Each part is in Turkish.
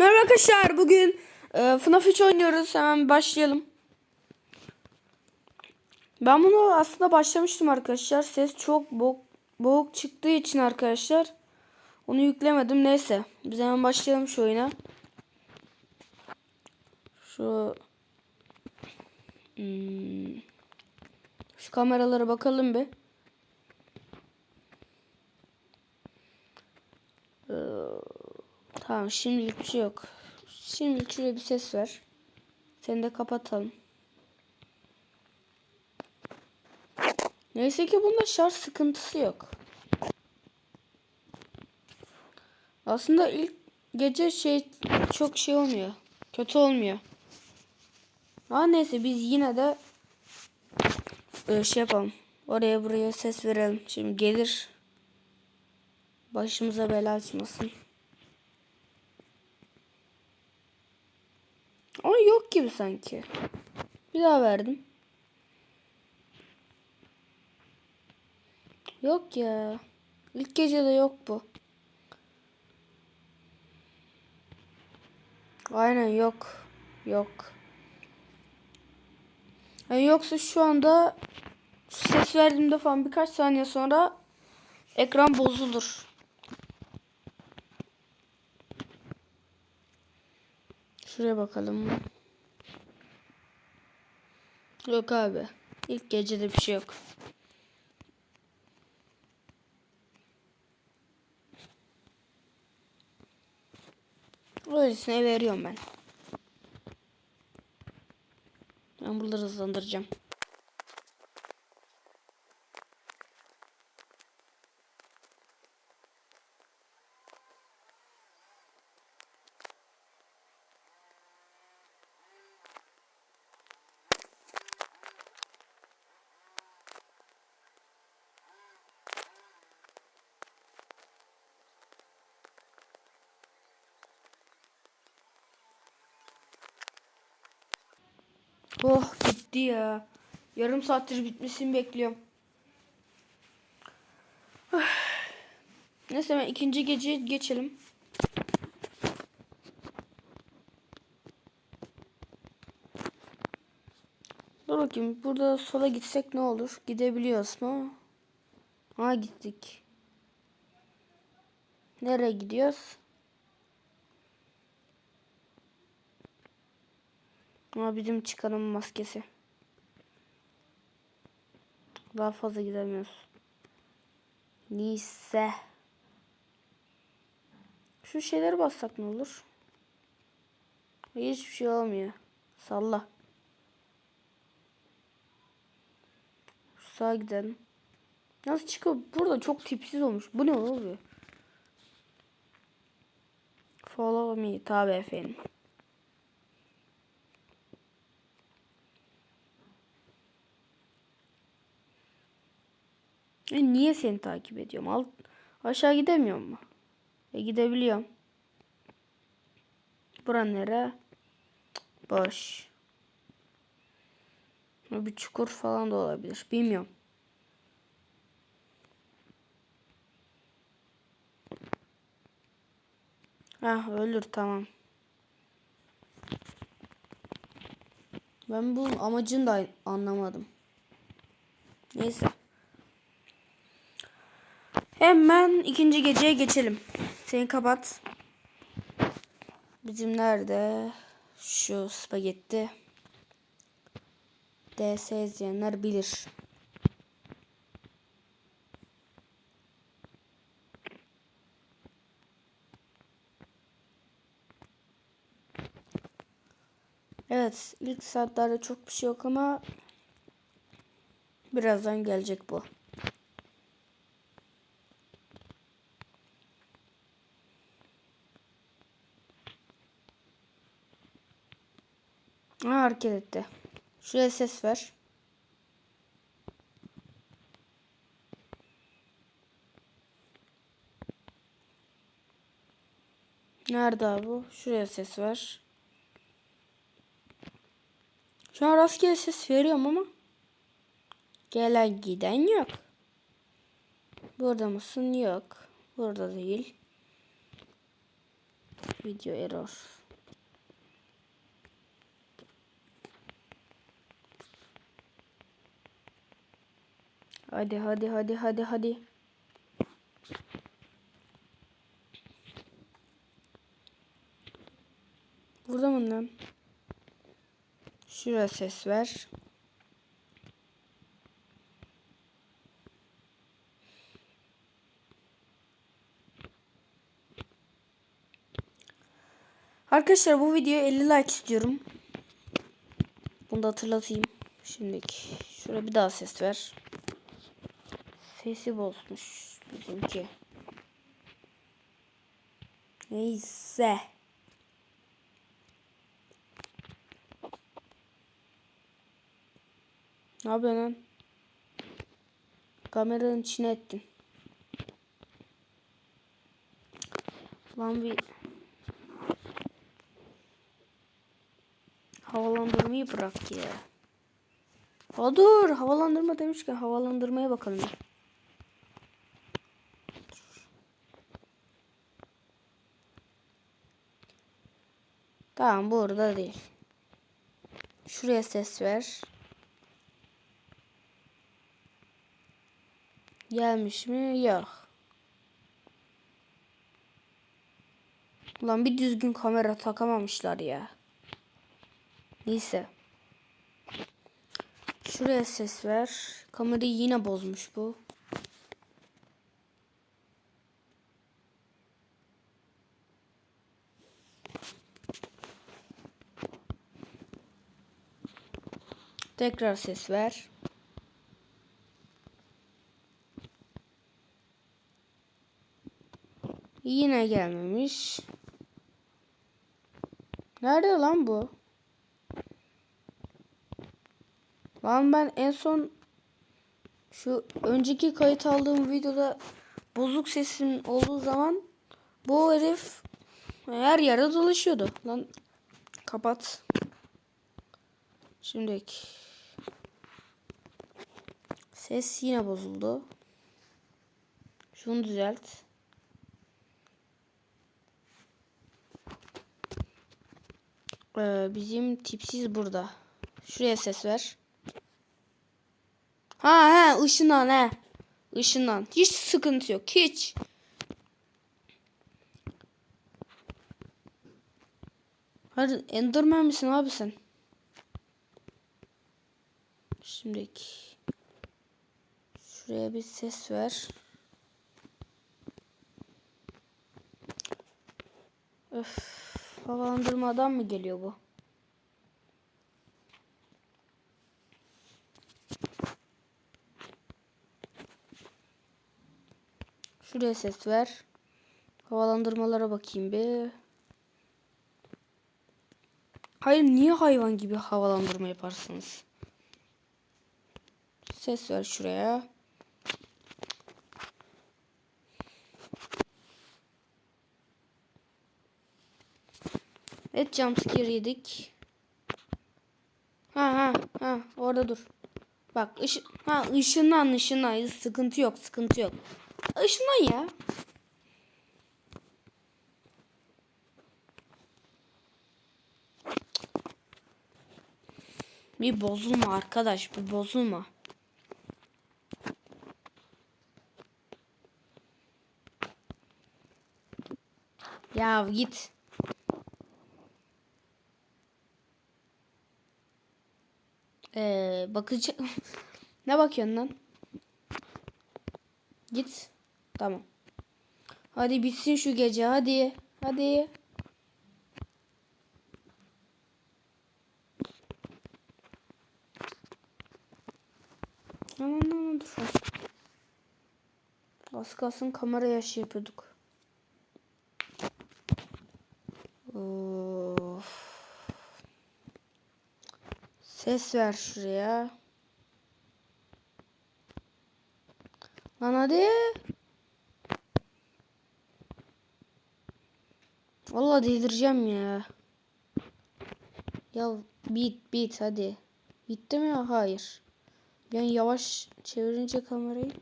Merhaba arkadaşlar bugün e, FNAF 3 oynuyoruz hemen başlayalım. Ben bunu aslında başlamıştım arkadaşlar ses çok boğuk, boğuk çıktığı için arkadaşlar onu yüklemedim neyse biz hemen başlayalım şu oyuna. Şu hmm, şu kameralara bakalım bir. Ee, Tamam şimdilik bir şey yok. Şimdilik şuraya bir ses ver. Seni de kapatalım. Neyse ki bunda şarj sıkıntısı yok. Aslında ilk gece şey çok şey olmuyor. Kötü olmuyor. Ama neyse biz yine de e, şey yapalım. Oraya buraya ses verelim. Şimdi gelir. Başımıza bela açmasın. Ama yok gibi sanki. Bir daha verdim. Yok ya. İlk gece de yok bu. Aynen yok. Yok. Yani yoksa şu anda ses verdiğimde falan birkaç saniye sonra ekran bozulur. Şuraya bakalım. Yok abi. İlk gecede bir şey yok. Öylesine veriyorum ben. Ben buraları hızlandıracağım. Oh bitti ya. Yarım saattir bitmesini bekliyorum. Neyse ben ikinci gece geçelim. Dur bakayım burada sola gitsek ne olur? Gidebiliyoruz mu? Ha gittik. Nereye gidiyoruz? Ama bizim çıkanın maskesi. Daha fazla gidemiyoruz. Neyse. Şu şeyleri bassak ne olur? Hiçbir şey olmuyor. Salla. Şu sağa gidelim. Nasıl çıkıyor? Burada çok tipsiz olmuş. Bu ne oluyor? Follow me. Tabi efendim. E niye seni takip ediyorum? Alt, aşağı gidemiyor mu? E gidebiliyorum. Bura nere? Boş. Bir çukur falan da olabilir. Bilmiyorum. Ah ölür tamam. Ben bunun amacını da anlamadım. Neyse. Hemen ikinci geceye geçelim. Seni kapat. Bizim nerede? Şu spagetti. DS izleyenler bilir. Evet, ilk saatlerde çok bir şey yok ama birazdan gelecek bu. Ha, hareket etti. Şuraya ses ver. Nerede abi bu? Şuraya ses ver. Şu an rastgele ses veriyorum ama gelen giden yok. Burada mısın? Yok. Burada değil. Video error. Hadi hadi hadi hadi hadi. Burada mı lan? Şuraya ses ver. Arkadaşlar bu videoya 50 like istiyorum. Bunu da hatırlatayım. Şimdiki şuraya bir daha ses ver. Sesi bozmuş bizimki. Neyse. Ne yapıyorsun lan? Kameranın içine ettin. Lan bir havalandırmayı bırak ya. Ha dur havalandırma demişken havalandırmaya bakalım. Tamam burada değil. Şuraya ses ver. Gelmiş mi? Yok. Ulan bir düzgün kamera takamamışlar ya. Neyse. Şuraya ses ver. Kamerayı yine bozmuş bu. Tekrar ses ver. Yine gelmemiş. Nerede lan bu? Lan ben en son şu önceki kayıt aldığım videoda bozuk sesim olduğu zaman bu herif her yerde dolaşıyordu. Lan kapat. Şimdiki ses yine bozuldu. Şunu düzelt. Ee, bizim tipsiz burada. Şuraya ses ver. Ha ha ışından he. Işından. Hiç sıkıntı yok. Hiç. Hadi Enderman misin abi sen? Şimdiki. Şuraya bir ses ver. Öf. Havalandırmadan mı geliyor bu? Şuraya ses ver. Havalandırmalara bakayım bir. Hayır niye hayvan gibi havalandırma yaparsınız? Ses ver şuraya. Evet jumpscare yedik. Ha ha ha orada dur. Bak ışı ha ışından ışından sıkıntı yok sıkıntı yok. Işından ya. Bir bozulma arkadaş bir bozulma. Ya git. Ee, bakıcı ne bakıyorsun lan? Git. Tamam. Hadi bitsin şu gece hadi. Hadi. Aman aman dur. Az kalsın kamera yaşı yapıyorduk. Ses ver şuraya. Lan hadi. Vallahi delireceğim ya. Ya bit bit hadi. Bitti mi? Hayır. Ben yavaş çevirince kamerayı.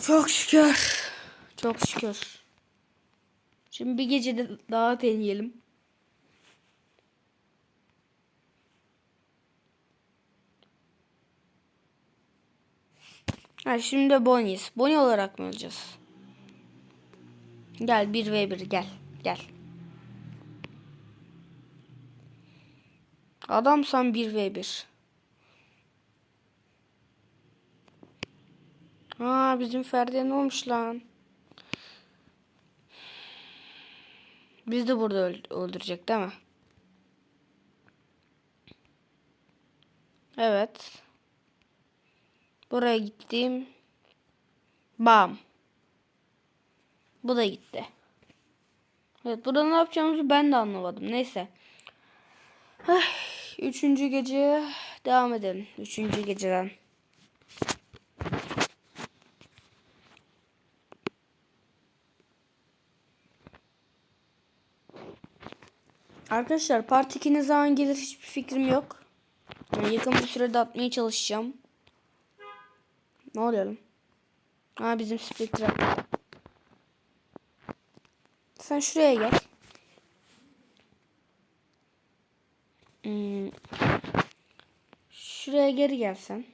Çok şükür. Çok şükür. Şimdi bir gece de daha deneyelim. Ha şimdi de Bonnie'yiz. Bonnie olarak mı olacağız? Gel 1v1 gel. Gel. Adamsan 1v1. Aa bizim Ferdi'ye ne olmuş lan? Biz de burada öl- öldürecek değil mi? Evet. Buraya gittim. Bam. Bu da gitti. Evet burada ne yapacağımızı ben de anlamadım. Neyse. Üçüncü gece devam edelim. Üçüncü geceden. Arkadaşlar part 2 ne zaman gelir hiçbir fikrim yok. Yani yakın bir sürede atmaya çalışacağım. Ne oluyor? Ha bizim Spectre. Sen şuraya gel. Hmm. Şuraya geri gelsen.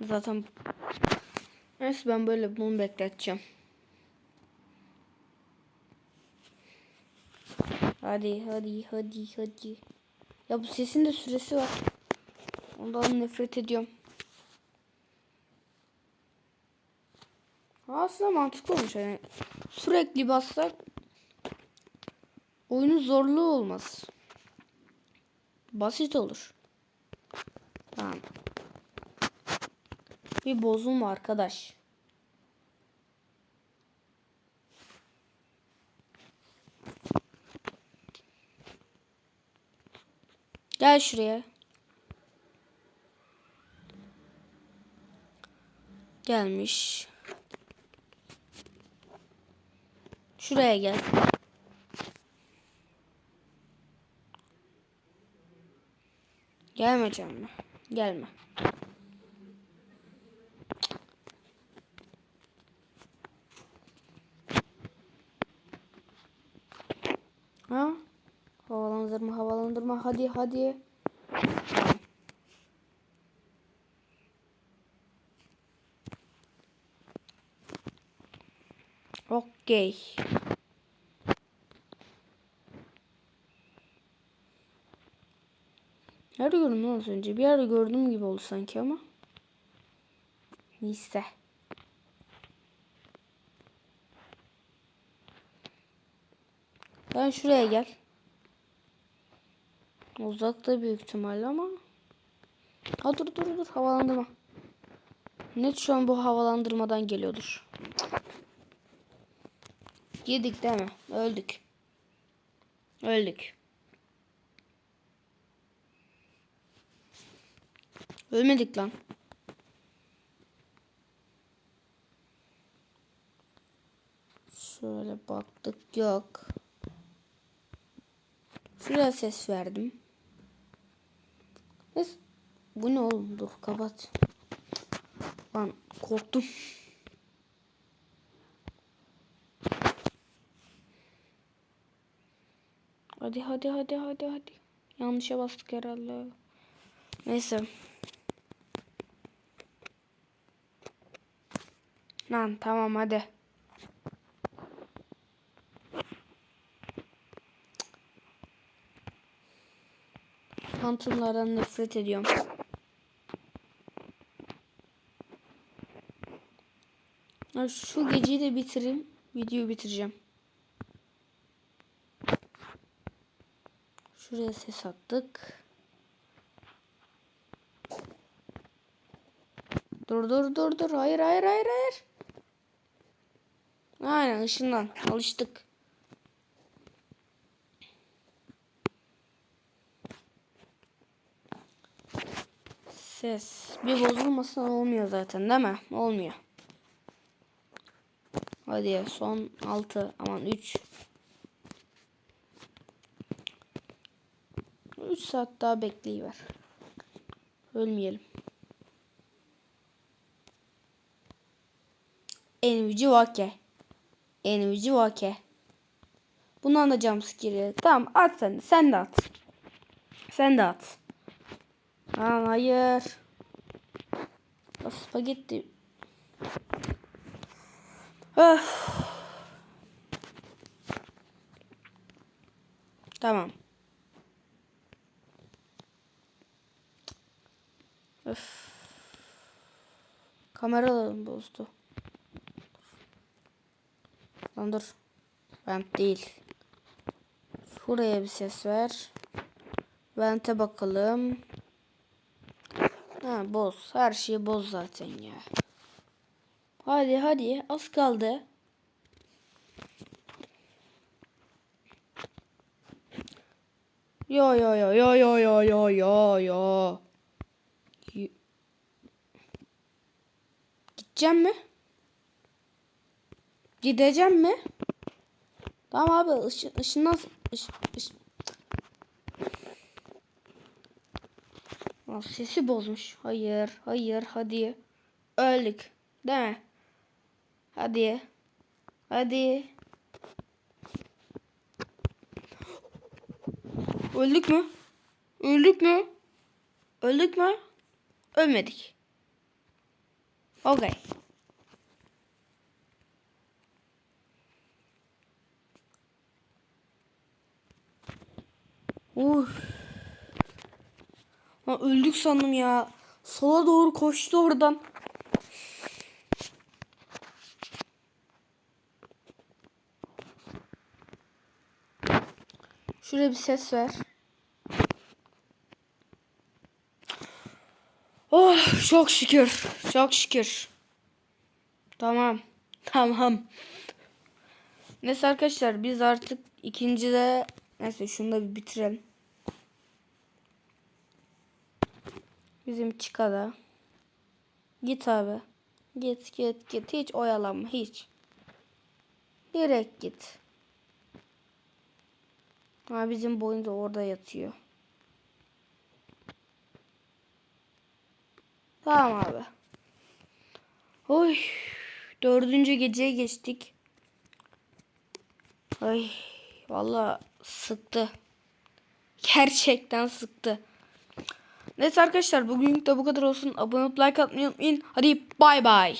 Zaten Neyse ben böyle bunu bekleteceğim. Hadi hadi hadi hadi. Ya bu sesin de süresi var. Ondan nefret ediyorum. Aslında mantıklı olmuş yani. Sürekli bassak oyunun zorluğu olmaz. Basit olur. Tamam. Bir bozulma arkadaş. Gel şuraya. Gelmiş. Şuraya gel. Gelme canım. Gelme. Ha? Havalandırma, havalandırma. Hadi, hadi. Okey. Nerede gördüm lan az önce? Bir yerde gördüm gibi oldu sanki ama. Neyse. Ben şuraya gel. Uzakta büyük ihtimalle ama. Ha dur dur dur havalandırma. Net şu an bu havalandırmadan geliyordur. Yedik değil mi? Öldük. Öldük. Ölmedik lan. Şöyle baktık yok. Şuraya ses verdim. Ses... Bu ne oğlum? Dur kapat. Lan korktum. Hadi hadi hadi hadi hadi. Yanlışa bastık herhalde. Neyse. Lan tamam hadi. Phantom'lardan nefret ediyorum. Şu geceyi de bitireyim. Videoyu bitireceğim. Şuraya ses attık. Dur dur dur dur. Hayır hayır hayır hayır. Aynen ışından alıştık. Ses. Bir bozulmasın olmuyor zaten değil mi? Olmuyor. Hadi son 6 aman 3 3 saat daha bekleyiver. Ölmeyelim. Envici vake. Envici vake. Bundan da jumpscare. Tamam at sen. Sen de at. Sen de at. Tamam hayır. O spagetti. Öf. Tamam. Öf. Kameralarım bozdu. Lan dur. Vent değil. Şuraya bir ses ver. Vente bakalım. Ha boz. Her şeyi boz zaten ya. Hadi hadi az kaldı. Yo yo yo yo yo yo yo yo yo. Gideceğim mi? Gideceğim mi? Tamam abi ışın, ışından ış, ış. Sesi bozmuş. Hayır, hayır, hadi. Öldük. Değil mi? Hadi. Hadi. Öldük mü? Öldük mü? Öldük mü? Ölmedik. Okay. Uf. Ha, öldük sandım ya. Sola doğru koştu oradan. Şuraya bir ses ver. Oh çok şükür. Çok şükür. Tamam. Tamam. Neyse arkadaşlar biz artık ikincide neyse şunu da bir bitirelim. Bizim çıkada. Git abi. Git git git. Hiç oyalanma hiç. Direkt git. Ha bizim boyun da orada yatıyor. Tamam abi. Oy. Dördüncü geceye geçtik. Ay. Valla sıktı. Gerçekten sıktı. Neyse arkadaşlar bugün de bu kadar olsun. Abone olup like atmayı unutmayın. Hadi bay bay.